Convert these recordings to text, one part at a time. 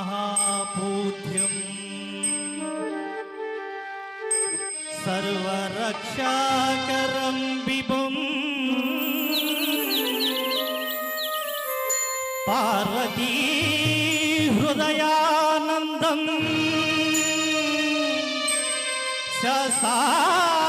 महापूज्यम् सर्वरक्षाकरं विभुम् पार्वती हृदयानन्दम् शसारं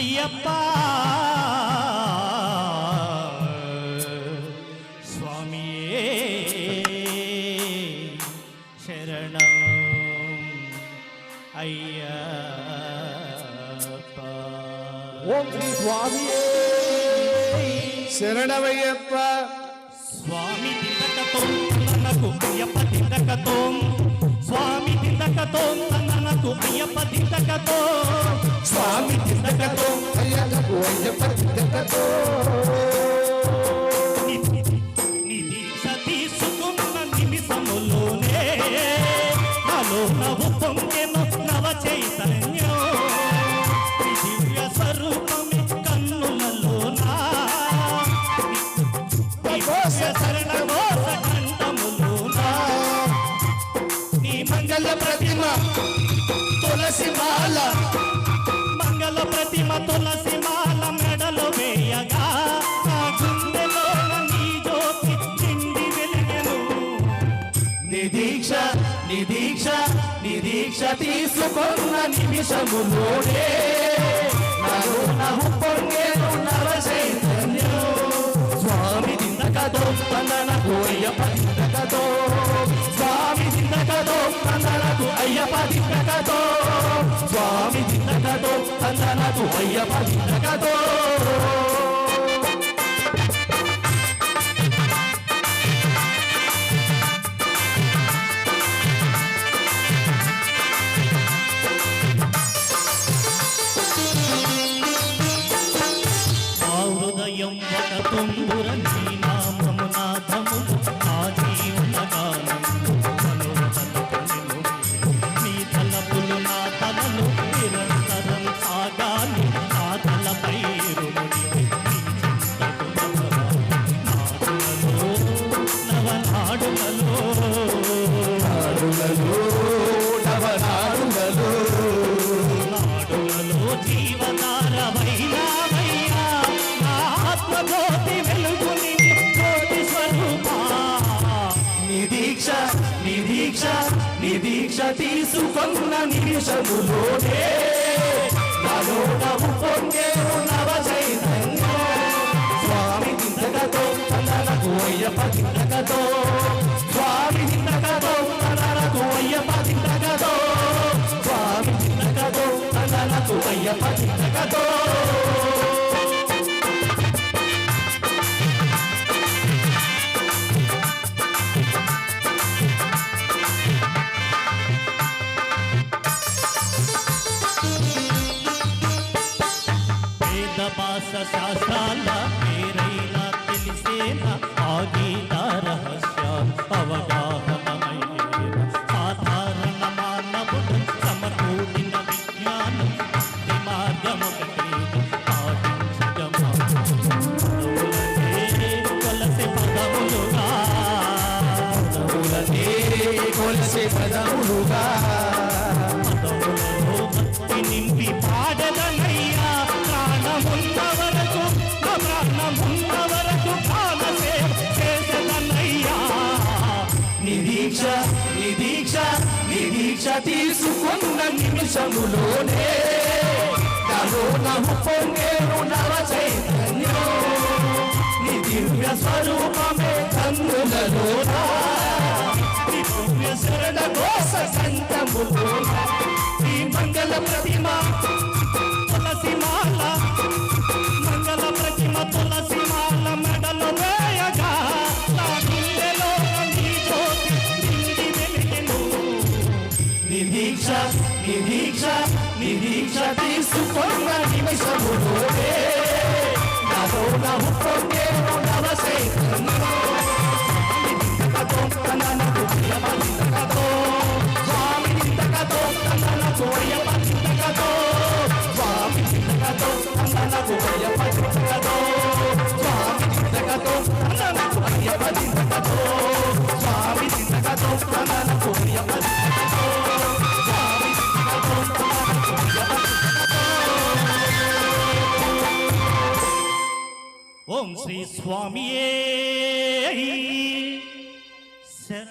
ஐயப்பா சுவாமியே சரணம் ஐயப்பா ஓம் ஸ்ரீ சுவாமியே శరణమయ్యప్ప స్వామి తిందకతో నన్నకు అయ్యప్ప తిందకతో స్వామి తిందకతో నన్నకు అయ్యప్ప తిందకతో స్వామి తిందకతో అయ్యకు అయ్యప్ప తిద్దకతో నిమిషములోనే నవ్వు పొంగెను నవ చైతన్య మంగళ తులసి మాల మెడలు వేయగా నా గుండెలో నీ జ్యోతి వెలిగెను. దీక్ష నిదీక్ష తీసుకున్న నిమిషములోనే నాలో నవ్వు పొంగేను నవ చైతన్యం. స్వామి దిందకతో తందనకు అయ్యప్ప తీసుకున్న నిమిషములోనే నాలో నవ్వు పొంగేను నవ చైతన్యం స్వామి దిందకతో తనకు అయ్యప్ప చింతకతో వేద భాష శాస్త్రాల పేరైనా తెలిసేనా ఆ గీత రహస్య అవగాహనమయ్యేన సాధారణ మానవుడు సమకూడిన విజ్ఞానం భక్తి మార్గమొకటి పాటించగమా కొలసి పదములుగా నిరీక్ష తీసుకున్న నిమిషములోనే. నాలో నవ్వు పొంగేను నవ చైతన్యం. నీ దివ్య స్వరూపమే కన్నులలోనా. నీ పుణ్య శరణ కోస సంతములోనా. నీ మంగళ ప్రతిమ నిరీక్ష నిరీక్ష తీసుకున్న నిమిషము నాలో నవ్వు పొంగేను ఓం శ్రీ స్వామియే శ-